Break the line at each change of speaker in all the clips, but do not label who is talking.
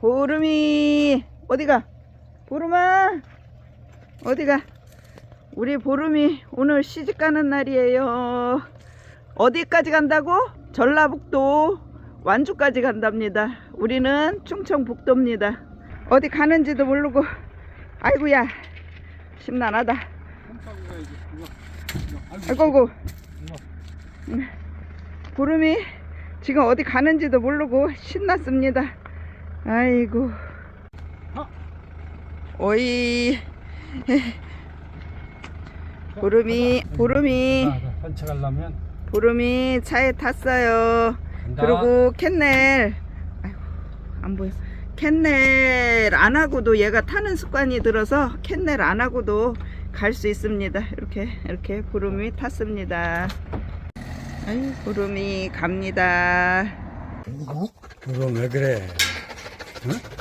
보름이 어디가? 보름아 어디가? 우리 보름이 오늘 시집 가는 날이에요. 어디까지 간다고? 전라북도 완주까지 간답니다. 우리는 충청북도입니다. 어디 가는지도 모르고 아이고야 심란하다. 아이고 음, 보름이 지금 어디 가는지도 모르고 신났습니다. 아이고 오이 보름이 보름이
산책하려면
보름이 차에 탔어요.
간다.
그리고 캔넬 아이고 안 보여. 캔넬 안 하고도 얘가 타는 습관이 들어서 캔넬 안 하고도 갈 수 있습니다. 이렇게 이렇게 보름이 탔습니다. 아이 보름이 갑니다.
그럼 왜 그래? 응?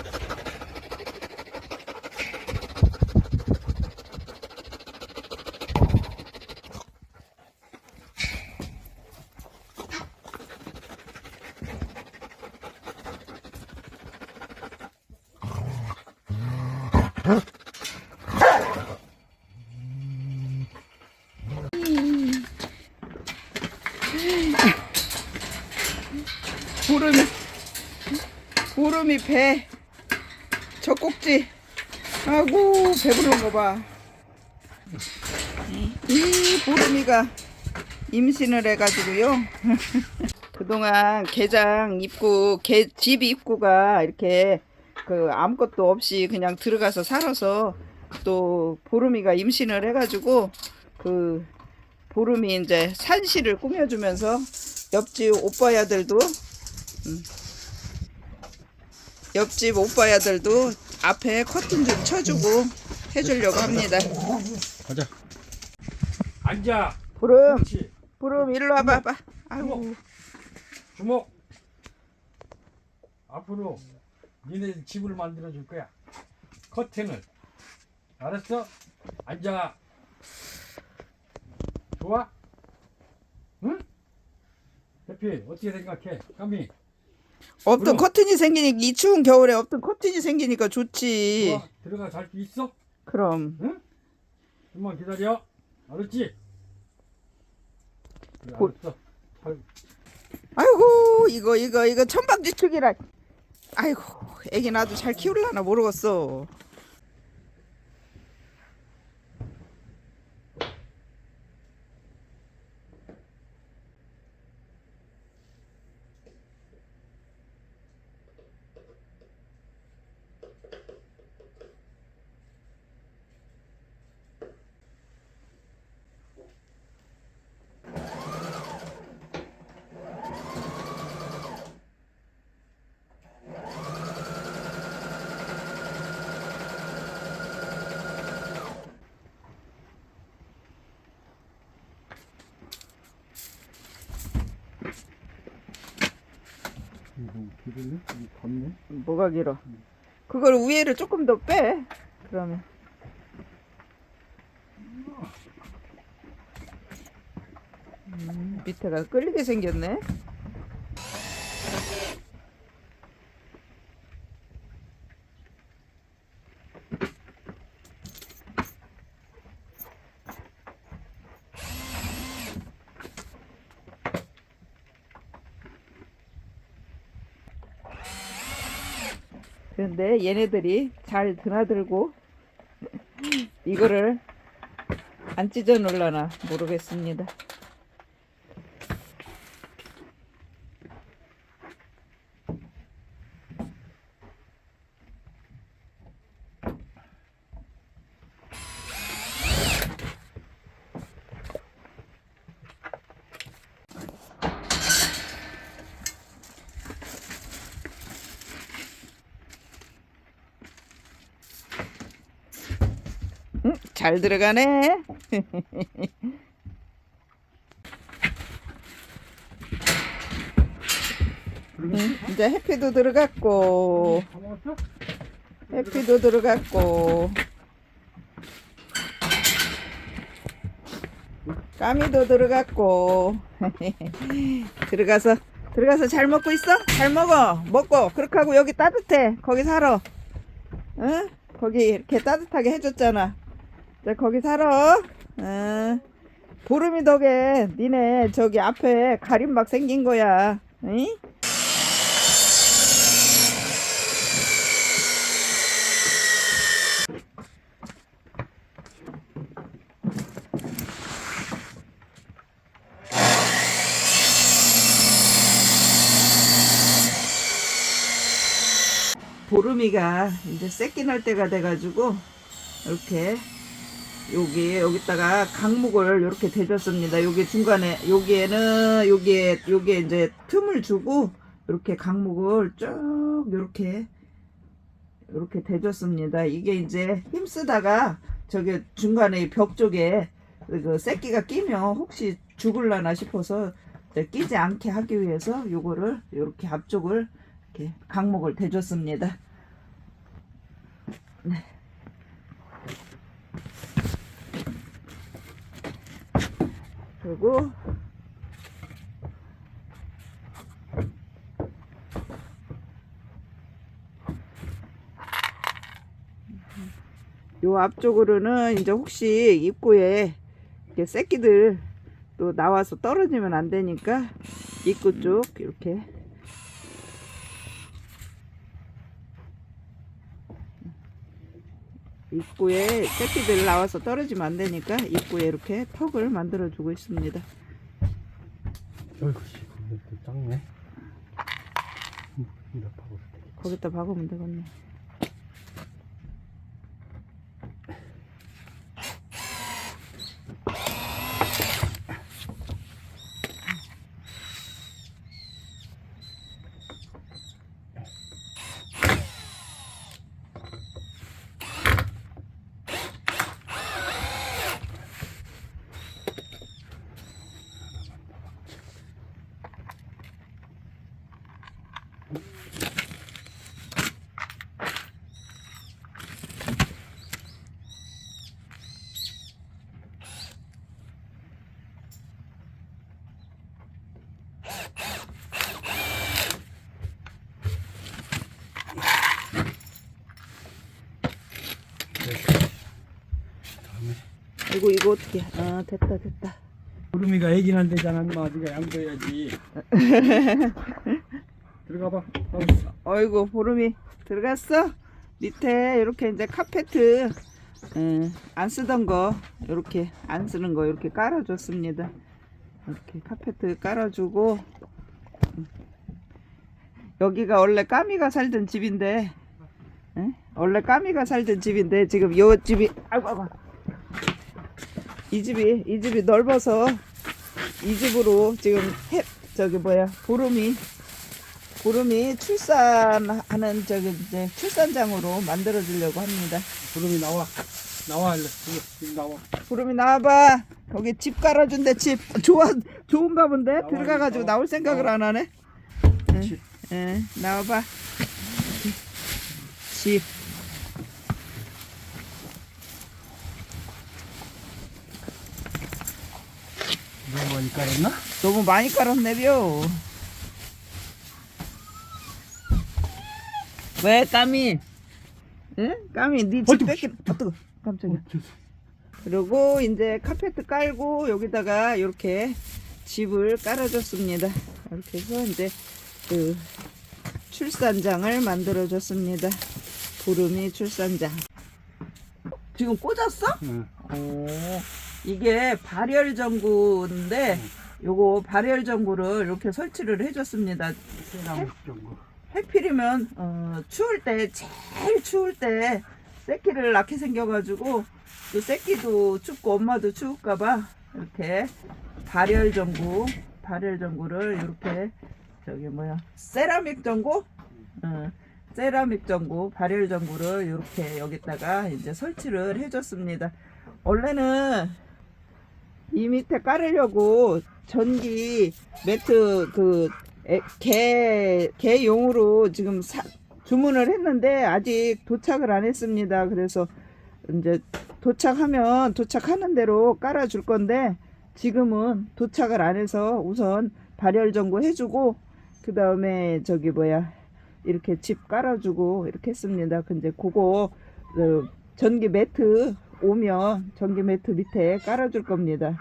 보름이 보름이 배 젖꼭지 아이고 배부른 거 봐. 이 보름이가 임신을 해가지고요. 그동안 개장 입구 개, 집 입구가 이렇게 그 아무것도 없이 그냥 들어가서 살아서 또 보름이가 임신을 해가지고 그 보름이 이제 산실을 꾸며주면서 옆집 오빠야들도 음, 옆집 오빠 야들도 앞에 커튼 좀 쳐주고 해주려고 합니다.
가자. 앉아.
보름,
그렇지.
보름 일로 와봐 봐. 아이고,
주목. 앞으로 니네 집을 만들어 줄 거야. 커튼을. 알았어? 앉아. 좋아? 응? 대피 어떻게 생각해? 까미.
없던
그럼.
커튼이 생기니까 이 추운 겨울에 없던 커튼이 생기니까 좋지.
좋아? 들어가 잘수 있어?
그럼
응? 좀만 기다려. 알았지? 그래. 알았어. 잘
아이고 이거 이거 이거 천방지축이라. 아이고 애기 나도 잘 키울라나 모르겠어.
이거 이거 걷네?
뭐가 길어? 그걸 위에를 조금 더 빼. 그러면. 음, 밑에가 끌리게 생겼네. 그런데 얘네들이 잘 드나들고 이거를 안 찢어 놓을라나 모르겠습니다. 잘 들어가네. 응, 이제 해피도 들어갔고? 해피도 들어갔고, 까미도 들어갔고, 들어가서 들어가서 잘 먹고 있어? 잘 먹어. 먹고 그렇게 하고 여기 따뜻해. 거기 살아. 응? 거기 이렇게 따뜻하게 해줬잖아. 자 거기 살아. 응. 보름이 덕에 니네 저기 앞에 가림막 생긴 거야. 응? 보름이가 이제 새끼 날 때가 돼가지고 이렇게 여기 여기다가 강목을 이렇게 대줬습니다. 여기 중간에 여기에는 여기에 여기에 이제 틈을 주고 이렇게 강목을 쭉 이렇게 이렇게 대줬습니다. 이게 이제 힘쓰다가 저기 중간에 이벽 쪽에 그 새끼가 끼면 혹시 죽을라나 싶어서 끼지 않게 하기 위해서 요거를 이렇게 앞쪽을 이렇게 강목을 대줬습니다. 네. 그리고. 요 앞쪽으로는 이제 혹시 입구에 이렇게 새끼들 또 나와서 떨어지면 안 되니까 입구 쪽 이렇게 입구에 새끼들 나와서 떨어지면 안 되니까 입구에 이렇게 턱을 만들어 주고 있습니다.
어이구 씨 이것도 작네 음,
거기다 박으면 되겠네.
다음에
아이고 이거 어떻게? 아 됐다 됐다.
구름이가 애긴 한 대잖아 인마 네가 양보해야지 들어가봐 어.
어이구 보름이 들어갔어? 밑에 이렇게 이제 카페트 음, 안 쓰던 거 이렇게 안 쓰는 거 이렇게 깔아줬습니다. 이렇게 카페트 깔아주고 음. 여기가 원래 까미가 살던 집인데 응? 원래 까미가 살던 집인데 지금 요 집이 아이고 아이고 이 집이 이 집이 넓어서 이 집으로 지금 해, 저기 뭐야 보름이 보름이 출산하는 저기 이제 출산장으로 만들어 주려고 합니다.
구름이 나와 나와 일로 지금 나와
보름이 나와봐. 거기 집 깔아준대 집 좋아 좋은가 본데
나와,
들어가 가지고
나와.
나올 생각을. 안 하네.
집.
응 나와봐. 집.
많이 깔았나?
너무 많이 깔았네요. 왜 까미? 응? 까미
어이구,
뺏기 어떡 깜짝이야.
어, 저,
그리고 이제 카페트 깔고 여기다가 이렇게 집을 깔아줬습니다. 이렇게 해서 이제 그 출산장을 만들어줬습니다. 보름이 출산장. 지금 꽂았어?
응.
오, 이게 발열 전구인데 요거 발열 전구를 이렇게 설치를 해줬습니다. 해필이면 어, 추울 때 제일 추울 때 새끼를 낳게 생겨가지고 또 새끼도 춥고 엄마도 추울까봐 이렇게 발열 전구 발열 전구를 이렇게 저기 뭐야 세라믹 전구 어, 세라믹 전구 발열 전구를 이렇게 여기다가 이제 설치를 해줬습니다. 원래는 이 밑에 깔으려고 전기 매트 그 그개 개용으로 지금 사, 주문을 했는데 아직 도착을 안 했습니다. 그래서 이제 도착하면 도착하는 대로 깔아줄 건데 지금은 도착을 안 해서 우선 발열 전구 해주고 그 다음에 저기 뭐야 이렇게 집 깔아주고 이렇게 했습니다. 근데 그거 어, 전기 매트 오면 전기 매트 밑에 깔아줄 겁니다.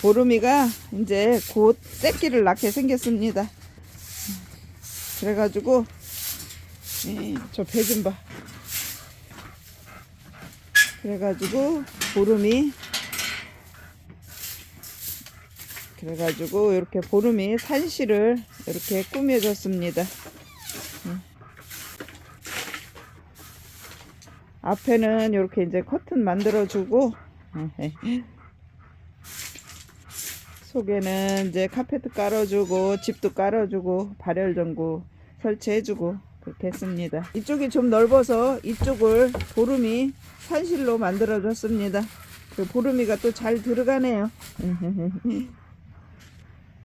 보름이가 이제 곧 새끼를 낳게 생겼습니다. 그래가지고 저 배 좀 봐. 그래가지고 보름이 그래가지고 이렇게 보름이 산실을 이렇게 꾸며줬습니다. 앞에는 이렇게 이제 커튼 만들어주고 속에는 이제 카페트 깔아주고 집도 깔아주고 발열 전구 설치해주고 그렇게 했습니다. 이쪽이 좀 넓어서 이쪽을 보름이 산실로 만들어줬습니다. 그 보름이가 또 잘 들어가네요.